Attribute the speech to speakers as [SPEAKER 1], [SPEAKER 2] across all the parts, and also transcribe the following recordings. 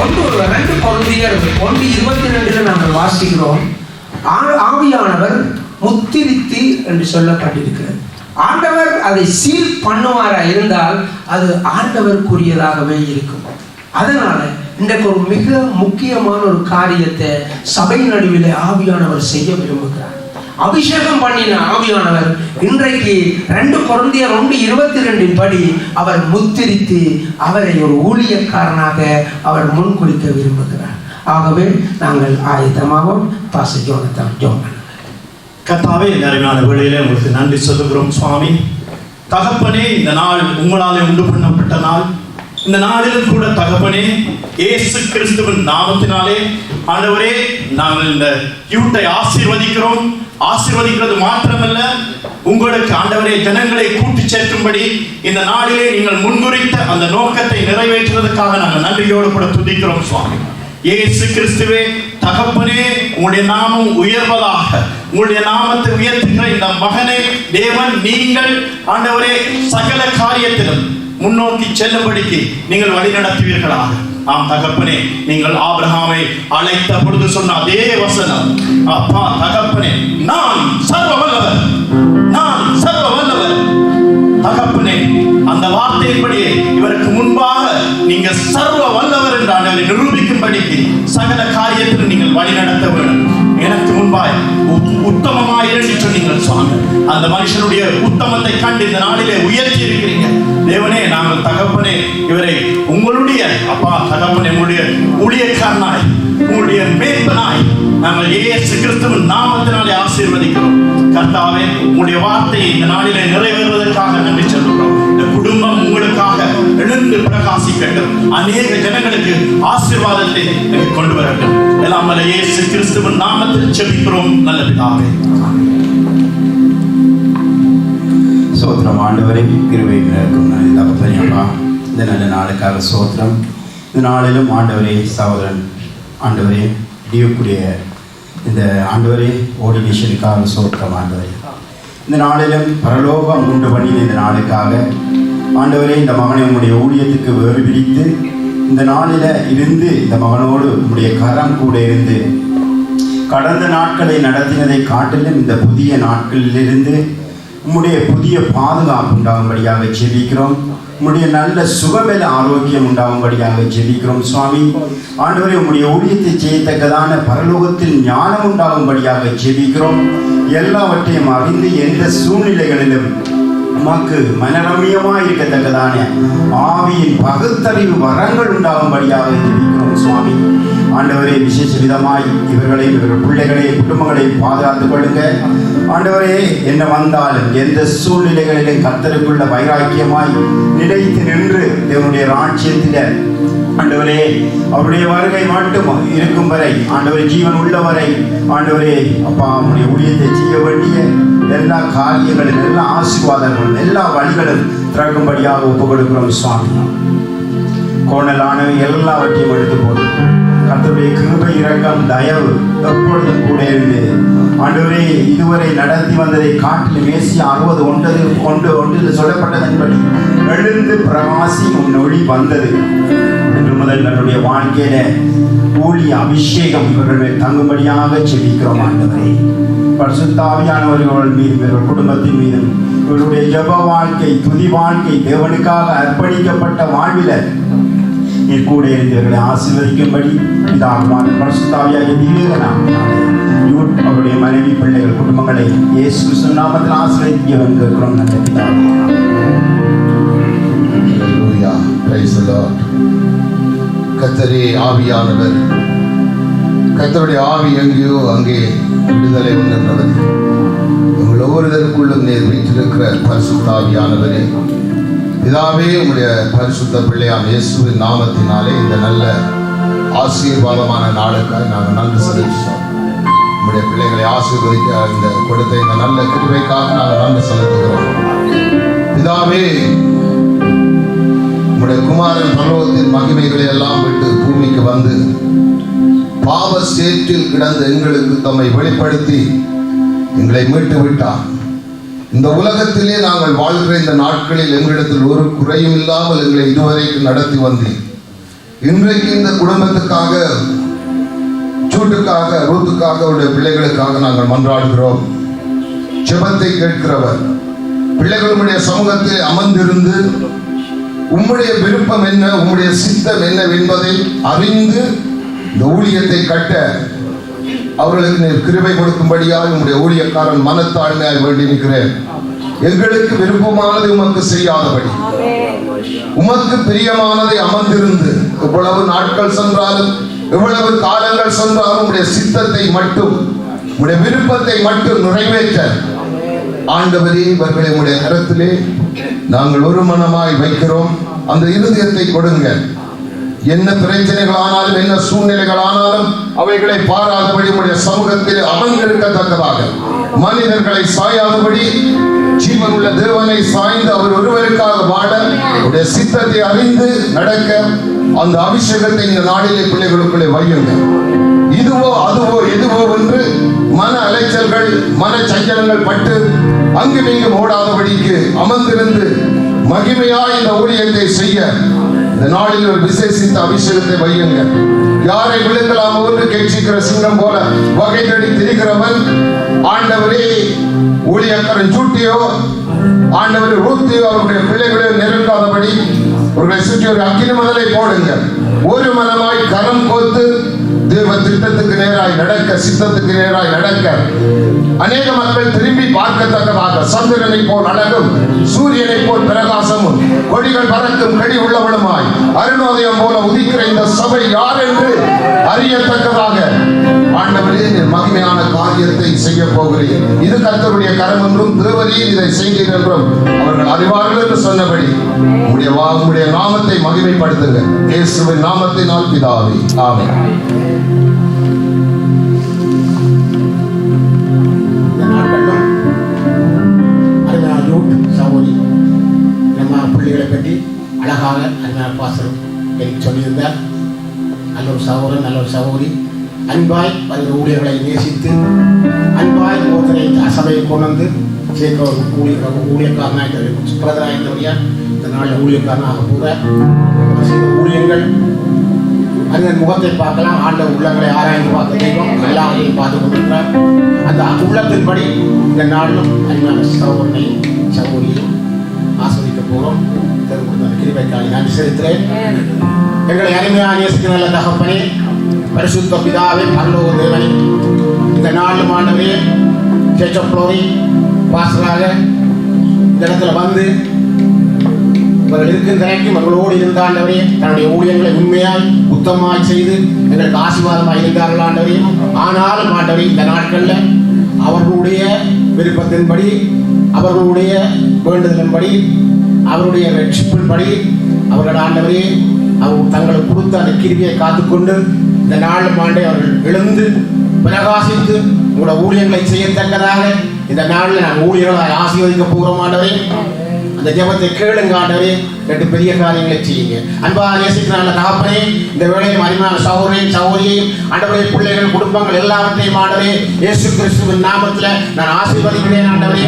[SPEAKER 1] ஒன்று ரெண்டு குழந்தையர் ஒன்று இருபத்தி ரெண்டுல நாங்கள் வாசிக்கிறோம். ஆவியானவர் முத்திரித்து என்று சொல்லப்பட்டிருக்கிறது. ஆண்டவர் அதை சீல் பண்ணுவாரா இருந்தால் அது ஆண்டவருக்குரியதாகவே இருக்கும். அதனால இன்றைக்கு ஒரு மிக முக்கியமான ஒரு காரியத்தை சபை நடுவிலே ஆவியானவர் செய்ய விரும்புகிறார். அபிஷேகம் பண்ணின ஆவியானவர் இன்றைக்கு ரெண்டு குழந்தைய ரெண்டு இருபத்தி ரெண்டின் படி அவர் முத்திரித்து அவரை ஒரு ஊழியக்காரனாக அவர் முன்குறிக்க விரும்புகிறார். ஆகவே நாங்கள் ஆயத்தமாகவும் பாச ஜோனத்தான் ஜோன்
[SPEAKER 2] கத்தாவே நிறைவான வேளையிலே உங்களுக்கு நன்றி சொல்லுகிறோம் சுவாமி. தகப்பனே இந்த நாள் உங்களாலே உண்டு பண்ணப்பட்ட நாள். இந்த நாளிலும் கூட தகப்பனே இயேசு கிறிஸ்துவின் நாமத்தினாலே ஆண்டவரே நாங்கள் இந்த யூட்டை ஆசீர்வதிக்கிறோம். ஆசிர்வதிக்கிறது மாத்திரமல்ல உங்களுக்கு ஆண்டவரே ஜனங்களை கூட்டி சேர்க்கும்படி இந்த நாளிலே நீங்கள் முன்குறித்த அந்த நோக்கத்தை நிறைவேற்றுவதற்காக நாங்கள் நன்றியோடு கூட துதிக்கிறோம் சுவாமி. ஏசு கிறிஸ்துவே தகப்பனே உங்களுடைய நாமம் உயர்வதாக உங்களுடைய நாமத்தை உயர்த்துகிற இந்த மகனை தேவன் நீங்கள் ஆண்டவரே சகல காரியத்திலும் முன்னோக்கி செல்லும்படிக்கு நீங்கள் வழி நடத்துவீர்களாக ஆம் தகப்பனே நீங்கள் ஆபிரகாமை அழைத்த பொழுது சொன்ன அதே வசனம். அப்பா தகப்பனே நான் சர்வ வல்லவர் நான் சர்வ வல்லவர் தகப்பனே அந்த வார்த்தையின்படியே இவருக்கு முன்பாக நீங்க சர்வ வல்லவர் என்று ஆண்டவரை நிரூபிக்கும்படிக்கு சகல காரியத்தில் நீங்கள் வழி நடத்த வேண்டும். எனக்கு முன்பாய் உத்தமமாய் இருந்து சொன்னீங்கள் சுவாமி. அந்த மனுஷனுடைய உத்தமத்தை கண்டு இந்த நாளிலே உயர்த்தி இருக்கிறீங்க. தேவனே நாங்கள் தகப்பனே இவரை உங்களுடைய அப்பா தகப்பனே உங்களுடைய ஊழியக்காரனாய் உங்களுடைய மேற்பனாய் நாங்கள் இயேசு கிறிஸ்துவின் நாமத்தினாலே ஆசீர்வதிக்கிறோம். கர்த்தாவே உங்களுடைய வார்த்தையை இந்த நாளிலே நிறைவேறுவதற்காக நன்றி சொல்கிறோம் இந்த குடும்பம் உங்களுக்காக எழுந்து பிரகாசிக்கட்டும் அநேக ஜனங்களுக்கு ஆசீர்வாதத்தை கொண்டு வரட்டும் எல்லாம் வல்ல இயேசு கிறிஸ்துவின் நாமத்தில் செபிக்கிறோம். நல்ல பிதாவே.
[SPEAKER 3] நல்ல சோத்திரம் இந்த நாளிலும் ஆண்டவரே சகோதரன் ஆண்டவரே டியூக்குடைய இந்த ஆண்டவரே ஓடினேஷனுக்காக சோத்திரம் ஆண்டவரே. இந்த நாளிலும் பரலோகம் உண்டு பண்ணின இந்த நாளுக்காக ஆண்டவரே இந்த மகனை உங்களுடைய ஊழியத்துக்கு வேறு பிடித்து இந்த நாளில் இருந்து இந்த மகனோடு உங்களுடைய கரம் கூட இருந்து கடந்த நாட்களை நடத்தினதை காட்டிலும் இந்த புதிய நாட்களிலிருந்து உம்முடைய புதிய பாதுகாப்பு உண்டாகும்படியாக ஜெபிக்கிறோம். உங்களுடைய நல்ல சுகமேல ஆரோக்கியம் உண்டாகும்படியாக ஜெபிக்கிறோம் சுவாமி. ஆண்டவரே உங்களுடைய ஊழியத்தை செய்யத்தக்கதான பரலோகத்தில் ஞானம் உண்டாகும்படியாக ஜெபிக்கிறோம். எல்லாவற்றையும் அறிந்து எந்த சூழ்நிலைகளிலும் உமக்கு மனரமியமாக இருக்கத்தக்கதான ஆவியின் பகுத்தறிவு வரங்கள் உண்டாகும்படியாக ஜெபிக்கிறோம் சுவாமி. ஆண்டவரே விசேஷ விதமாய் இவர்களை இவர்கள் பிள்ளைகளை குடும்பங்களை பாதுகாத்துக் கொள்ளுங்க. ஆண்டவரே என்ன வந்தாலும் எந்த சூழ்நிலைகளிலும் கத்தருக்குள்ள வைராக்கியமாய் நிலைத்து நின்று தேவனுடைய ராட்சியத்தில ஆண்டவரே அவருடைய வருகை மட்டும் இருக்கும் வரை ஆண்டவரே ஜீவன் உள்ளவரை ஆண்டவரே அப்பா அவருடைய ஊழியத்தை செய்ய வேண்டிய எல்லா காரியங்களும் எல்லா ஆசீர்வாதங்களும் எல்லா வழிகளும் திறக்கும்படியாக ஒப்புக் கொடுக்கிறோம் சுவாமி. கோணலானவை எல்லாவற்றையும் எடுத்து போடுவோம் கத்தருடைய கிருபை இரக்கம் தயவு எப்பொழுதும் கூட இருந்து. ஆண்டவரே இதுவரை நடத்தி வந்ததை காட்டில் மேசி அறுபது ஒன்பது ஒன்று ஒன்றில் சொல்லப்பட்டதன்படி எழுந்து பிரவாசி உன் ஒளி வந்தது. என்று முதல் தன்னுடைய வாழ்க்கையில ஊழிய அபிஷேகம் இவர்கள் மேல் தங்கும்படியாக செவிக்கிறோம் ஆண்டவரே. பரிசுத்தாவியானவர்கள் மீதும் இவர்கள் குடும்பத்தின் மீதும் இவருடைய ஜெப வாழ்க்கை துதி வாழ்க்கை தேவனுக்காக அர்ப்பணிக்கப்பட்ட வாழ்வில நீர் கூட இருக்கிறவர்களை ஆசீர்வதிக்கும்படி இந்த ஆத்மான பரிசுத்தாவியாக தீவிரனாம் அவருடைய மனைவி பிள்ளைகள் குடும்பங்களை இயேசு சுண்ணாமத்தில் ஆசீர்வதிக்க வந்திருக்கிறோம் நல்ல
[SPEAKER 4] பிதா. கத்தரே ஆவியானவர். கத்தருடைய ஆவி எங்கேயோ அங்கே விடுதலை உணர்ந்தவர். உங்கள் ஒவ்வொருவருக்குள்ளும் நேர் வைத்திருக்கிற பரிசுத்த இதாவே பிதாவே உங்களுடைய பரிசுத்த பிள்ளையாம் இயேசுவின் நாமத்தினாலே இந்த நல்ல ஆசீர்வாதமான நாளுக்காக நாங்கள் நன்றி செலுத்துகிறோம். உங்களுடைய பிள்ளைகளை ஆசீர்வதிக்க இந்த கொடுத்த இந்த நல்ல கிருவைக்காக நாங்கள் நன்றி செலுத்துகிறோம். பிதாவே உங்களுடைய குமாரன் பர்வத்தின் மகிமைகளை எல்லாம் விட்டு பூமிக்கு வந்து பாவ சேற்றில் கிடந்த எங்களுக்கு தம்மை வெளிப்படுத்தி எங்களை மீட்டு விட்டார் இந்த உலகத்திலே நாங்கள் வாழ்கிற இந்த நாட்களில் எங்களிடத்தில் ஒரு குறையும் இல்லாமல் எங்களை இதுவரைக்கும் நடத்தி வந்தீர். இன்றைக்கு இந்த குடும்பத்துக்காக சூட்டுக்காக ரூத்துக்காக அவருடைய பிள்ளைகளுக்காக நாங்கள் மன்றாடுகிறோம். ஜெபத்தை கேட்கிறவர் பிள்ளைகளுடைய சமூகத்தில் அமர்ந்திருந்து உம்முடைய விருப்பம் என்ன உம்முடைய சித்தம் என்ன என்பதை அறிந்து இந்த ஊழியத்தை கட்ட அவர்களுக்கு நீர் கிருபை கொடுக்கும்படியாக உங்களுடைய ஊழியக்காரன் மனத்தாழ்மையாய் வேண்டி நிற்கிறேன். எங்களுக்கு விருப்பமானதை உமக்கு செய்யாதபடி. உமக்கு பிரியமானதை அமர்ந்திருந்து எவ்வளவு நாட்கள் சென்றாலும் எவ்வளவு காலங்கள் சென்றாலும் உடைய சித்தத்தை மட்டும் உடைய விருப்பத்தை மட்டும் நிறைவேற்ற. ஆண்டவரே இவர்களை உடைய கரத்திலே நாங்கள் ஒரு மனமாய் வைக்கிறோம். அந்த இருதயத்தை கொடுங்கள் என்ன பிரச்சனைகள் ஆனாலும் என்ன சூழ்நிலைகள் ஆனாலும் அவைகளை பாராதபடி உடைய சமூகத்தில் அமர்ந்திருக்கத்தக்கதாக மனிதர்களை சாயாதபடி ஜீவனுள்ள தேவனை சாய்ந்து அவர் ஒருவருக்காக வாழ உடைய சித்தத்தை அறிந்து நடக்க அந்த அபிஷேகத்தை இந்த நாடிலே பிள்ளைகளுக்குள்ளே வையுங்க. இதுவோ அதுவோ எதுவோ என்று மன அலைச்சல்கள் மன சஞ்சலங்கள் பட்டு அங்கும் இங்கும் ஓடாதபடிக்கு அமர்ந்திருந்து மகிமையாய் இந்த ஊழியத்தை செய்ய இந்த நாளில் ஒரு விசேஷித்த அபிஷேகத்தை வையுங்க. யாரை விழுங்கலாம் என்று கேட்சிக்கிற சிங்கம் போல வகை தேடி திரிகிறவன் ஆண்டவரே ஊழியக்காரன் சூட்டியோ ஆண்டவர் ரூத்தியோ அவருடைய பிள்ளைகளை நெருங்காதபடி அவர்களை சுற்றி ஒரு அக்கினி மதலை போடுங்க. ஒரு மனமாய் கரம் கோத்து தேவ திட்டத்துக்கு நேராய் நடக்க சித்தத்துக்கு நேராய் நடக்க அநேக மக்கள் திரும்பி பார்க்கத்தக்கதாக சந்திரனை போல் அழகும் சூரியனை போல் பிரகாசமும் கொடிகள் பறக்கும் கடி உள்ளவளுமாய் அருணோதயம் போல உதிக்கிற இந்த சபை யார் என்று அறியத்தக்கதாக ஆண்டவரே மகிமையான காரியத்தை செய்ய போகிறேன். இது கர்த்தருடைய கரம் என்றும் திருவரியில் இதை செய்கிறேன் என்றும் அவர்கள் அறிவார்கள் என்று சொன்னபடி உடைய வா உடைய நாமத்தை மகிமைப்படுத்துங்க இயேசுவின் நாமத்தினால் பிதாவே
[SPEAKER 5] ஆமே சொல்லியிருந்தார் நல்ல ஒரு சகோதரன் நல்ல ஒரு சகோதரி அன்பாய் பல்வேறு ஊழியர்களை நேசித்து அன்பாய் ஒருத்தரை சபையை கொண்டு வந்து சேர்க்க ஒரு ஊழியர் ஊழியக்காரனாக பிரதராக இந்த நாளில் ஊழியக்காரனாக கூட அவர் செய்த ஊழியங்கள் அதன் முகத்தை பார்க்கலாம் ஆண்ட உள்ளங்களை ஆராய்ந்து பார்க்க தெய்வம் எல்லாரையும் பார்த்து கொண்டிருக்கிறார். அந்த உள்ளத்தின்படி இந்த நாளிலும் அன்பான சகோதரனையும் சகோதரியும் ஆஸ்வதிக்க போகிறோம் கிருபைக்காக நன்றி செலுத்துகிறேன் எங்களை அருமையான நேசிக்கிற நல்ல தகப்பனே பரிசுத்த பிதாவே பரலோக தேவனே இந்த நாளிலும் ஆண்டவே சேச்சப்ளோரி பாசலாக இந்த இடத்துல வந்து இவர்கள் இருக்கின்ற வரைக்கும் அவர்களோடு இருந்த ஆண்டவரே தன்னுடைய ஊழியர்களை உண்மையாய் உத்தமாய் செய்து எங்களுக்கு ஆசீர்வாதமாக இருந்தார்கள் ஆண்டவரே ஆனாலும் ஆண்டவரே இந்த நாட்களில் அவர்களுடைய விருப்பத்தின்படி அவர்களுடைய வேண்டுதலின்படி அவருடைய ரட்சிப்பின்படி அவர்கள் ஆண்டவரே அவர் தங்களுக்கு கொடுத்த அந்த கிருவியை காத்துக்கொண்டு இந்த நாளும் ஆண்டை அவர்கள் எழுந்து பிரகாசித்து உங்களோட ஊழியர்களை செய்யத்தக்கதாக இந்த நாளில் நான் ஊழியர்களை ஆசீர்வதிக்க போகிறோம் ஆண்டவரே. அந்த ஜெபத்தை கேளுங்க ஆண்டவரே. ரெண்டு பெரிய காரியங்களை செய்யுங்க. அன்பா நேசிக்கிறான தகப்பனே இந்த வேளையில் அருமையான சகோதரையும் சகோதரியையும் ஆண்டவரே பிள்ளைகள் குடும்பங்கள் எல்லாவற்றையும் ஆண்டவரே இயேசு கிறிஸ்துவின் நாமத்தில் நான் ஆசீர்வதிக்கிறேன் ஆண்டவரே.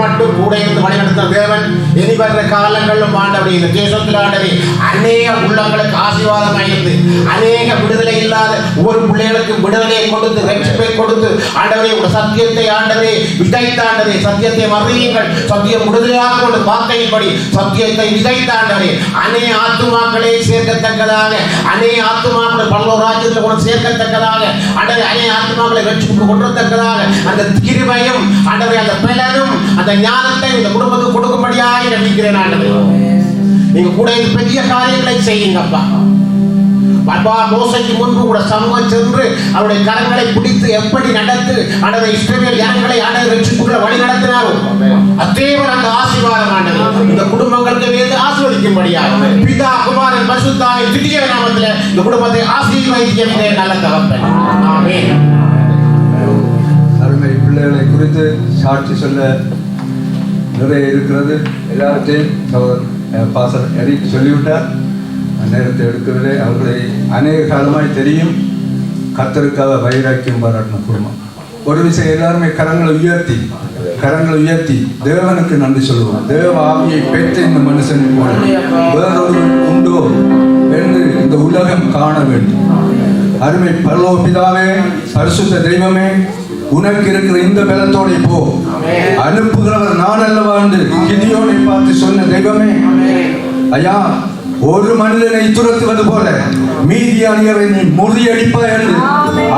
[SPEAKER 5] மட்டும் கூட இருந்து வழிநடத்த தேவன். இனி வர்ற காலங்களிலும் ஆண்டவரே இந்த தேசத்தில் ஆண்டவரே அநேக உள்ளங்களுக்கு ஆசீர்வாதமாக இருந்து அநேக விடுதலை இல்லாத ஒவ்வொரு பிள்ளைகளுக்கும் விடுதலையை கொடுத்து ரட்சிப்பை கொடுத்து ஆண்டவரே உடைய சத்தியத்தை ஆண்டவரே விதைத்தாண்டவரே சத்தியத்தை மறியுங்கள். சத்தியம் விடுதலையாக கொண்டு வார்த்தையின்படி சத்தியத்தை விதைத்தாண்டவரே அநேக ஆத்துமாக்களை சேர்க்கத்தக்கதாக அநேக ஆத்துமாக்கள் பல்லோர் ராஜ்யத்தில் கூட சேர்க்கத்தக்கதாக ஆண்டவரே அநேக ஆத்துமாக்களை ரட்சிப்பு கொண்டத்தக்கதாக அந்த கிருபையும் ஆண்டவரே அந்த பலனும் அந்த ஞானத்தை இந்த குடும்பத்துக்கு கொடுக்கும்படியாய் நம்பிக்கிறேன் ஆண்டவரே நீங்க கூட பெரிய காரியங்களை செய்யுங்கப்பா. அப்பா மோசைக்கு முன்பு கூட சமூகம் சென்று அவருடைய கரங்களை பிடித்து எப்படி நடத்து ஆண்டதை இஸ்ரவேல் யானைகளை ஆண்டதை ரட்சிப்புகளை வழி நடத்தினாரோ அத்தேவர் அந்த ஆசீர்வாதம் ஆண்டது இந்த குடும்பங்களுக்கு வேறு ஆசீர்வதிக்கும்படியாக. பிதா குமாரன் பசுத்தாய் திடீர் நாமத்தில் இந்த குடும்பத்தை ஆசீர்வதிக்க நல்ல தகப்பன். ஆமே
[SPEAKER 6] அருமை பிள்ளைகளை குறித்து சாட்சி சொல்ல நிறைய இருக்கிறது. எல்லாவற்றையும் சகோதரர் பாசர் எரிக் சொல்லிவிட்டார்? நேரத்தை எடுக்கவில்லை அவர்களை அநேக காலமாய் தெரியும். கத்தருக்காக வைராக்கியம் பாராட்டின குடும்பம். ஒரு விஷயம் எல்லாருமே கரங்களை உயர்த்தி கரங்களை உயர்த்தி தேவனுக்கு நன்றி சொல்லுவோம். தேவ ஆவியை பெற்ற இந்த மனுஷன் வேறொரு உண்டோ என்று இந்த உலகம் காண வேண்டும். அருமை பரலோ பிதாவே பரிசுத்த தெய்வமே உனக்கு இருக்கிற இந்த பலத்தோட போ. அனுப்புகிறவர் நான் அல்லவா என்று கிதியோனை பார்த்து சொன்ன தெய்வமே. ஐயா ஒரு மனிதனை துரத்துவது போல மீதியானியரை நீ முறியடிப்பாய் என்று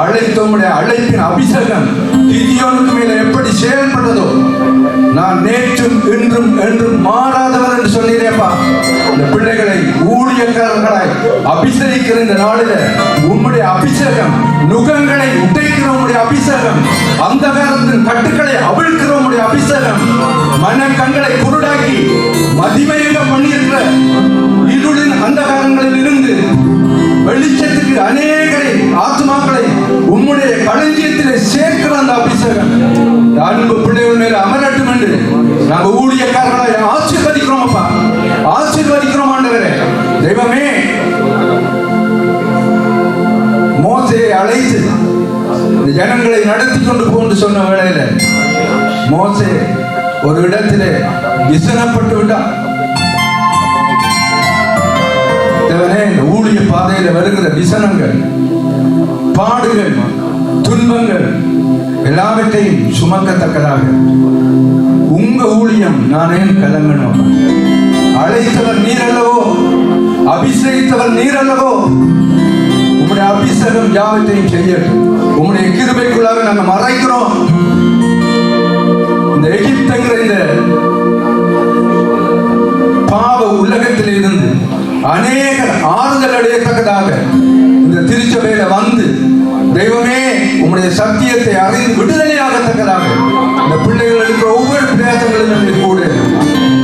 [SPEAKER 6] அழைத்த உம்முடைய அழைப்பின் அபிஷேகம் கிதியோனுக்கு மேல எப்படி செயல்பட்டதோ நான் நேற்றும் இன்றும் என்றும் மாறாதவர் என்று சொன்னீரேப்பா. இந்த பிள்ளைகளை ஊழியக்காரர்களாய் அபிஷேகிக்கிற இந்த நாளில உம்முடைய அபிஷேகம் நுகங்களை உடைக்கிற உடைய அபிஷேகம் அந்த காலத்தின் கட்டுக்களை அவிழ்க்கிற உடைய அபிஷேகம் மன கண்களை குருடாக்கி மதிமயகம் பண்ணியிருக்கிற ஊழியக்காரர்களை ஆசீர்வதிக்கிறோம் அப்பா. ஆசீர்வதிக்கிறோம் ஆண்டவரே. தெய்வமே மோசையை அழைத்து ஜனங்களை நடத்தி கொண்டு போன்று சொன்ன வேளையில மோசே ஒரு இடத்திலே விசனப்பட்டு விட்டான் ஊழிய பாதையில வருகிற விசனங்கள் பாடுகள் துன்பங்கள் எல்லாவற்றையும் சுமக்கத்தக்கதாக. உங்க ஊழியம் நானே கலங்கணும். அழைத்தவர் நீர் அல்லவோ அபிஷேகித்தவர் நீர் அல்லவோ உம்முடைய அபிஷேகம் யாவத்தையும் செய்யட்டும். உம்முடைய கிருபைக்குள்ளாக நாங்க மறைக்கிறோம். இந்த எகிப்துங்கிற இந்த பாவ உலகத்தில் இருந்து அநேக ஆறுதல் அடையத்தக்கதாக இந்த திருச்சபையில வந்து தெய்வமே உம்முடைய சத்தியத்தை அறிந்து விடுதலையாகத்தக்கதாக. இந்த பிள்ளைகள் இருக்கிற ஒவ்வொரு பிரயாசங்களிலும் கூட.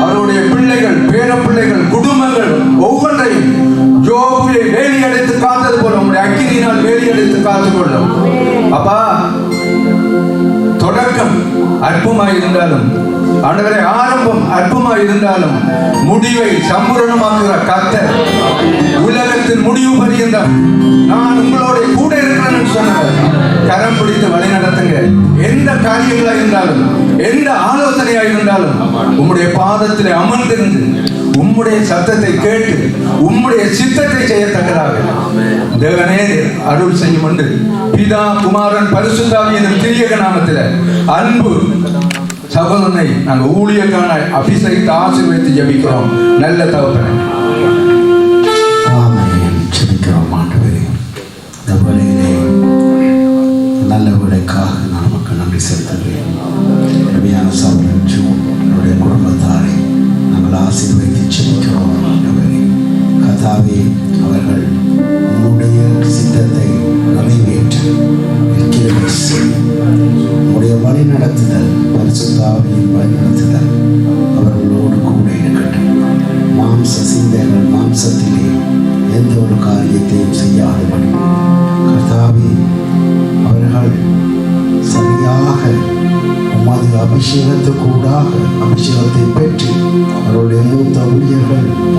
[SPEAKER 6] அவருடைய பிள்ளைகள் பேர பிள்ளைகள் குடும்பங்கள் ஒவ்வொன்றையும் ஜோபுவை வேலி அடைத்து காத்தது போல உம்முடைய அக்கினியினால் வேலி அடைத்து காத்துக்கொள்ளும் அப்பா தொடக்கம் அற்பமாய் இருந்தாலும் ஆண்டவரே ஆரம்பம் அற்பமாய் இருந்தாலும் முடிவை சம்பூரணமாக்குற கத்த உலகத்தின் முடிவு பரியந்தம் நான் உங்களோட கூட இருக்கிறேன்னு சொன்னார் கரம் பிடித்து வழி நடத்துங்க. எந்த காரியங்களா இருந்தாலும் எந்த ஆலோசனையா இருந்தாலும் உம்முடைய பாதத்திலே அமர்ந்திருந்து உம்முடைய சத்தத்தை கேட்டு உம்முடைய சித்தத்தை செய்யத்தக்கதாக. தேவனே அருள் செய்யும் என்று பிதா குமாரன் பரிசுத்தாவி எனும் திரியக நாமத்தில் அன்பு சகோதரனை நாங்கள் ஊழியக்கான அபிஷேகத்தை ஆசீர்வதித்து ஜபிக்கிறோம். நல்ல தகப்பனே.
[SPEAKER 7] ஆமென். ஆண்டவரே. நல்ல விடைக்காக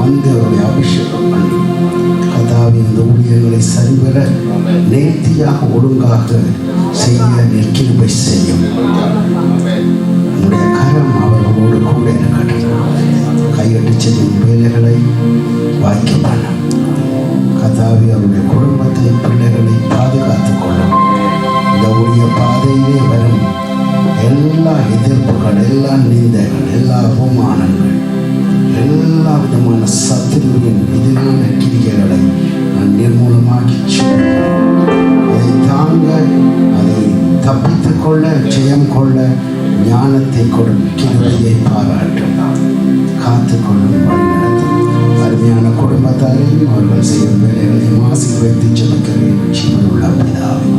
[SPEAKER 7] ஊழியர்கள் அவருடைய அபிஷேகம் பண்ணி கதாவி இந்த ஊழியர்களை சரிவர நேர்த்தியாக ஒழுங்காக செய்ய நிற்கிருப்பை செய்யும். உங்களுடைய கரம் அவர்களோடு கூட இருக்கட்டும். கையெட்டு செய்யும் வேலைகளை வாய்க்க பண்ணும் கதாவி அவருடைய குடும்பத்தை பிள்ளைகளை பாதுகாத்துக் கொள்ளும் இந்த உரிய பாதையிலே வரும் எல்லா எதிர்ப்புகள் எல்லா நிந்தைகள் எல்லா அவமானங்கள் எல்லா விதமான சத்துருவின் எதிரான கிரிகைகளை நான் நிர்மூலமாக்கி அதை தாங்க அதை தப்பித்து கொள்ள ஜெயம் கொள்ள ஞானத்தை கொடும் கிருபையை பாராட்டும் காத்துக்கொள்ளும் வழிநடத்தும் அருமையான குடும்பத்தாரையும் அவர்கள் செய்யும் வேலைகளையும் ஆசீர்வதித்து ஜெபிக்கிறேன் ஜீவனுள்ள பிதாவே.